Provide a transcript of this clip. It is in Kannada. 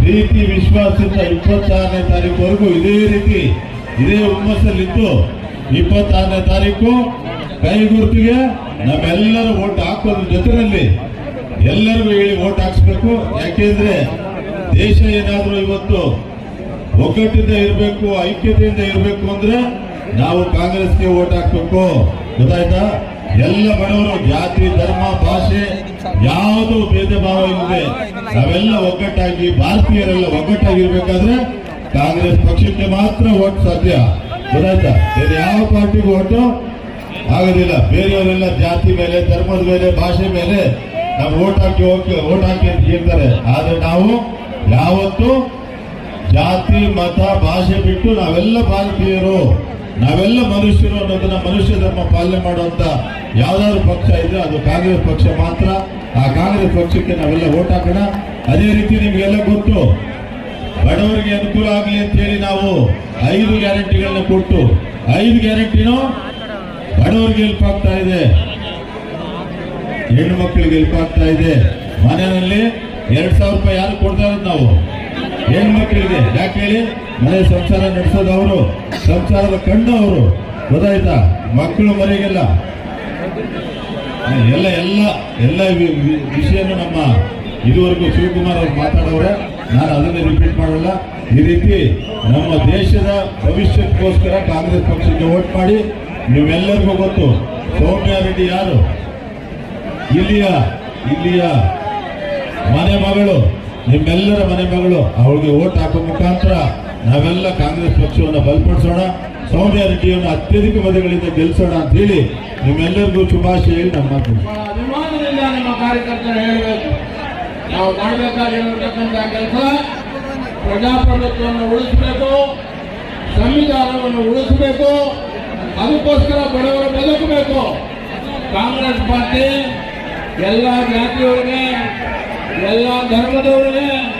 ಪ್ರೀತಿ, ವಿಶ್ವಾಸದಿಂದ ಇಪ್ಪತ್ತಾರನೇ ತಾರೀಕುವರೆಗೂ ಇದೇ ರೀತಿ, ಇದೇ ಹುಮ್ಮಸ್ಸಲ್ಲಿದ್ದು ಇಪ್ಪತ್ತಾರನೇ ತಾರೀಕು ಕೈ ಗುರುತಿಗೆ ನಾವೆಲ್ಲರೂ ಓಟ್ ಹಾಕೋದ್ರ ಜೊತೆಯಲ್ಲಿ ಎಲ್ಲರಿಗೂ ಹೇಳಿ ಓಟ್ ಹಾಕ್ಸ್ಬೇಕು. ಯಾಕೆಂದ್ರೆ ದೇಶ ಏನಾದರೂ ಇವತ್ತು ಒಗ್ಗಟ್ಟಿಂದ ಇರಬೇಕು, ಐಕ್ಯತೆಯಿಂದ ಇರಬೇಕು ಅಂದ್ರೆ ನಾವು ಕಾಂಗ್ರೆಸ್ಗೆ ಓಟ್ ಹಾಕ್ಬೇಕು. ಗೊತ್ತಾಯ್ತಾ? ಎಲ್ಲ ಬಡವರು ಜಾತಿ, ಧರ್ಮ, ಭಾಷೆ ಯಾವುದು ಭೇದ ಭಾವ ಇಲ್ಲದೆ ನಾವೆಲ್ಲ ಒಗ್ಗಟ್ಟಾಗಿ, ಭಾರತೀಯರೆಲ್ಲ ಒಗ್ಗಟ್ಟಾಗಿರ್ಬೇಕಾದ್ರೆ ಕಾಂಗ್ರೆಸ್ ಪಕ್ಷಕ್ಕೆ ಮಾತ್ರ ಓಟ್ ಸಾಧ್ಯ. ಗೊತ್ತಾಯ್ತಾ? ಬೇರೆ ಯಾವ ಪಾರ್ಟಿಗೂ ಓಟು ಆಗೋದಿಲ್ಲ. ಬೇರೆಯವರೆಲ್ಲ ಜಾತಿ ಮೇಲೆ, ಧರ್ಮದ ಮೇಲೆ, ಭಾಷೆ ಮೇಲೆ ನಾವು ಓಟ್ ಹಾಕಿ ಹೋಗಿ ಓಟ್ ಹಾಕಿ ಅಂತ ಹೇಳ್ತಾರೆ. ಆದ್ರೆ ನಾವು ಯಾವತ್ತು ಜಾತಿ, ಮತ, ಭಾಷೆ ಬಿಟ್ಟು ನಾವೆಲ್ಲ ಭಾರತೀಯರು. ನಾವೆಲ್ಲ ಮನುಷ್ಯರು ಅನ್ನೋದನ್ನ ಮನುಷ್ಯ ಧರ್ಮ ಪಾಲನೆ ಮಾಡುವಂತ ಯಾವ್ದಾದ್ರು ಪಕ್ಷ ಇದ್ರೆ ಅದು ಕಾಂಗ್ರೆಸ್ ಪಕ್ಷ ಮಾತ್ರ. ಆ ಕಾಂಗ್ರೆಸ್ ಪಕ್ಷಕ್ಕೆ ನಾವೆಲ್ಲ ಓಟ್ ಹಾಕೋಣ. ಅದೇ ರೀತಿ ನಿಮ್ಗೆಲ್ಲ ಗೊತ್ತು. ಬಡವರಿಗೆ ಅನುಕೂಲ ಆಗಲಿ ಅಂತ ಹೇಳಿ ನಾವು ಐದು ಗ್ಯಾರಂಟಿಗಳನ್ನ ಕೊಟ್ಟು, ಐದು ಗ್ಯಾರಂಟಿನೂ ಬಡವರಿಗೆ ಹೆಲ್ಪ್ ಆಗ್ತಾ ಇದೆ. ಹೆಣ್ಣು ಮಕ್ಕಳಿಗೆ ಹೆಲ್ಪ್ ಆಗ್ತಾ ಇದೆ. ಮನೆಯಲ್ಲಿ ಎರಡ್ ಸಾವಿರ ರೂಪಾಯಿ ಯಾರು ಕೊಡ್ತಾ ಇರೋದು ನಾವು? ಹೆಣ್ಣು ಮಕ್ಕಳಿಗೆ ಯಾಕೆ ಹೇಳಿ? ಮನೆ ಸಂಸಾರ ನಡೆಸೋದು ಅವರು ಸಂಸಾರದ ಕಣ್ಣು ಅವರು. ಗೊತ್ತಾಯ್ತಾ? ಮಕ್ಕಳು ಮರಿಗೆಲ್ಲ. ಎಲ್ಲ ಎಲ್ಲ ಎಲ್ಲ ವಿಷಯನೂ ನಮ್ಮ ಇದುವರೆಗೂ ಶಿವಕುಮಾರ್ ಅವರು ಮಾತಾಡೋರೆ ನಾನು ಅದನ್ನೇ ರಿಪೀಟ್ ಮಾಡಲ್ಲ. ಈ ರೀತಿ ನಮ್ಮ ದೇಶದ ಭವಿಷ್ಯಕ್ಕೋಸ್ಕರ ಕಾಂಗ್ರೆಸ್ ಪಕ್ಷಕ್ಕೆ ವೋಟ್ ಮಾಡಿ ನೀವೆಲ್ಲರಿಗೂ ಗೊತ್ತು, ಸೌಮ್ಯ ರೆಡ್ಡಿ ಯಾರು? ಇಲ್ಲಿಯ? ಇಲ್ಲಿಯ? ಮನೆ ಮಗಳು? ನಿಮ್ಮೆಲ್ಲರ ಮನೆ ಮಗಳು, ಅವಳಿಗೆ ಓಟ್ ಹಾಕೋ ಮುಖಾಂತರ ನಾವೆಲ್ಲ ಕಾಂಗ್ರೆಸ್ ಪಕ್ಷವನ್ನು ಬಲಪಡಿಸೋಣ, ಸೌಮ್ಯ ರೆಡ್ಡಿಯನ್ನು ಅತ್ಯಧಿಕ ಮತಗಳಿಂದ ಗೆಲ್ಲಿಸೋಣ ಅಂತ ಹೇಳಿ ನಿಮ್ಮೆಲ್ಲರಿಗೂ ಶುಭಾಶಯ ಹೇಳಿ ನಮ್ಮ ಅಭಿಮಾನದಿಂದ ನಮ್ಮ ಕಾರ್ಯಕರ್ತರು ಹೇಳಬೇಕು. ನಾವು ಮಾಡಬೇಕಾಗಿರತಕ್ಕಂಥ ಕೆಲಸ, ಪ್ರಜಾಪ್ರಭುತ್ವವನ್ನು ಉಳಿಸಬೇಕು, ಸಂವಿಧಾನವನ್ನು ಉಳಿಸಬೇಕು, ಅದಕ್ಕೋಸ್ಕರ ಬಡವರು ಬದುಕಬೇಕು. ಕಾಂಗ್ರೆಸ್ ಪಾರ್ಟಿ ಎಲ್ಲ ಜಾತಿಯವರಿಗೆ ಎಲ್ಲ ಧರ್ಮದವರಿಗೆ